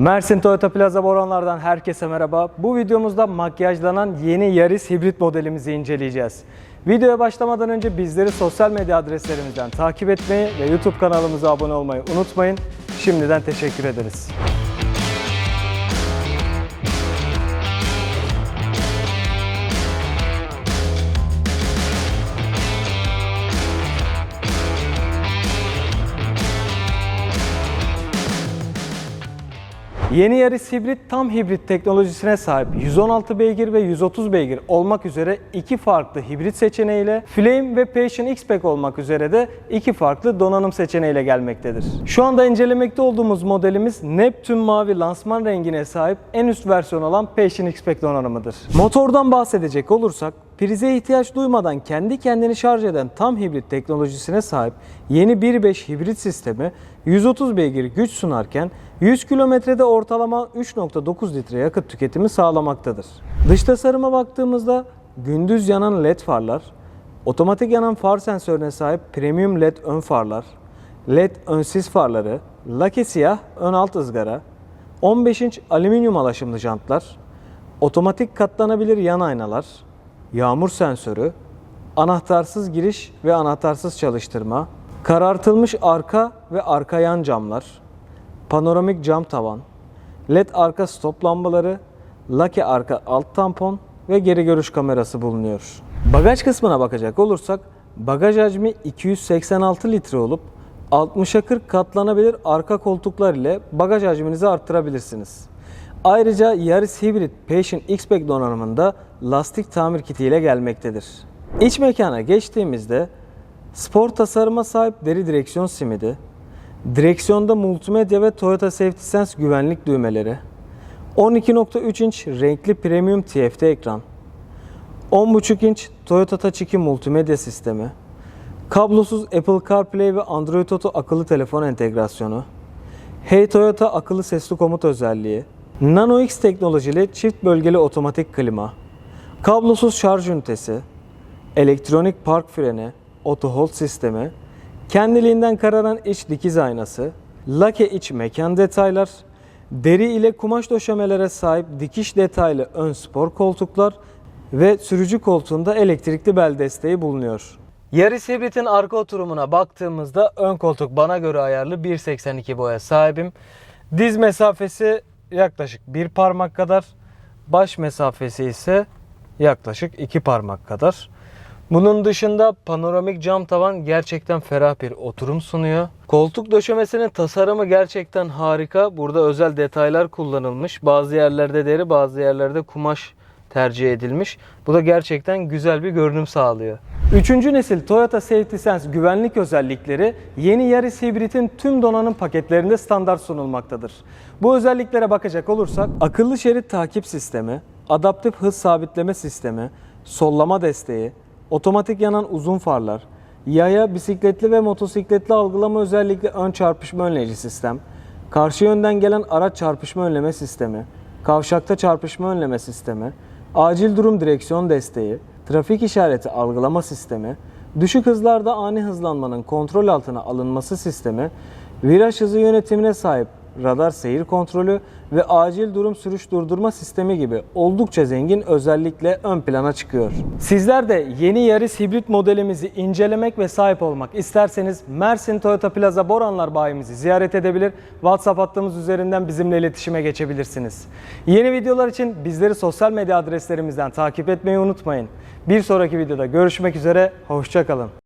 Mersin Toyota Plaza Boranlar'dan herkese merhaba. Bu videomuzda makyajlanan yeni Yaris hibrit modelimizi inceleyeceğiz. Videoya başlamadan önce bizleri sosyal medya adreslerimizden takip etmeyi ve YouTube kanalımıza abone olmayı unutmayın. Şimdiden teşekkür ederiz. Yeni Yaris hibrit tam hibrit teknolojisine sahip 116 beygir ve 130 beygir olmak üzere iki farklı hibrit seçeneğiyle Flame ve Passion X-Pack olmak üzere de iki farklı donanım seçeneğiyle gelmektedir. Şu anda incelemekte olduğumuz modelimiz Neptune mavi lansman rengine sahip en üst versiyon olan Passion X-Pack donanımıdır. Motordan bahsedecek olursak prize ihtiyaç duymadan kendi kendini şarj eden tam hibrit teknolojisine sahip yeni 1.5 hibrit sistemi 130 beygir güç sunarken 100 kilometrede ortalama 3.9 litre yakıt tüketimi sağlamaktadır. Dış tasarıma baktığımızda gündüz yanan led farlar, otomatik yanan far sensörüne sahip premium led ön farlar, led ön sis farları, lake siyah ön alt ızgara, 15 inç alüminyum alaşımlı jantlar, otomatik katlanabilir yan aynalar, yağmur sensörü, anahtarsız giriş ve anahtarsız çalıştırma, karartılmış arka ve arka yan camlar, panoramik cam tavan, led arka stop lambaları, lake arka alt tampon ve geri görüş kamerası bulunuyor. Bagaj kısmına bakacak olursak bagaj hacmi 286 litre olup 60'a 40 katlanabilir arka koltuklar ile bagaj hacminizi arttırabilirsiniz. Ayrıca Yaris Hybrid Passion X-Pack donanımında lastik tamir kiti ile gelmektedir. İç mekana geçtiğimizde spor tasarıma sahip deri direksiyon simidi, direksiyonda multimedya ve Toyota Safety Sense güvenlik düğmeleri, 12.3 inç renkli premium TFT ekran, 10.5 inç Toyota Touch 2 multimedya sistemi, kablosuz Apple CarPlay ve Android Auto akıllı telefon entegrasyonu, Hey Toyota akıllı sesli komut özelliği, Nano X teknolojili çift bölgeli otomatik klima, kablosuz şarj ünitesi, elektronik park freni, auto hold sistemi, kendiliğinden kararan iç dikiz aynası, lake iç mekan detaylar, deri ile kumaş döşemelere sahip dikiş detaylı ön spor koltuklar ve sürücü koltuğunda elektrikli bel desteği bulunuyor. Yaris Hibrit'in arka oturumuna baktığımızda ön koltuk bana göre ayarlı 1.82 boya sahibim. Diz mesafesi yaklaşık bir parmak kadar, baş mesafesi ise yaklaşık iki parmak kadar. Bunun dışında panoramik cam tavan gerçekten ferah bir oturum sunuyor. Koltuk döşemesinin tasarımı gerçekten harika. Burada özel detaylar kullanılmış. Bazı yerlerde deri, bazı yerlerde kumaş tercih edilmiş. Bu da gerçekten güzel bir görünüm sağlıyor. Üçüncü nesil Toyota Safety Sense güvenlik özellikleri yeni Yaris Hibrit'in tüm donanım paketlerinde standart sunulmaktadır. Bu özelliklere bakacak olursak akıllı şerit takip sistemi, adaptif hız sabitleme sistemi, sollama desteği, otomatik yanan uzun farlar, yaya, bisikletli ve motosikletli algılama özellikli ön çarpışma önleyici sistem, karşı yönden gelen araç çarpışma önleme sistemi, kavşakta çarpışma önleme sistemi, acil durum direksiyon desteği, trafik işareti algılama sistemi, düşük hızlarda ani hızlanmanın kontrol altına alınması sistemi, viraj hızı yönetimine sahip radar seyir kontrolü ve acil durum sürüş durdurma sistemi gibi oldukça zengin özellikle ön plana çıkıyor. Sizler de yeni Yaris hibrit modelimizi incelemek ve sahip olmak isterseniz Mersin Toyota Plaza Boranlar bayimizi ziyaret edebilir. WhatsApp hattımız üzerinden bizimle iletişime geçebilirsiniz. Yeni videolar için bizleri sosyal medya adreslerimizden takip etmeyi unutmayın. Bir sonraki videoda görüşmek üzere, hoşçakalın.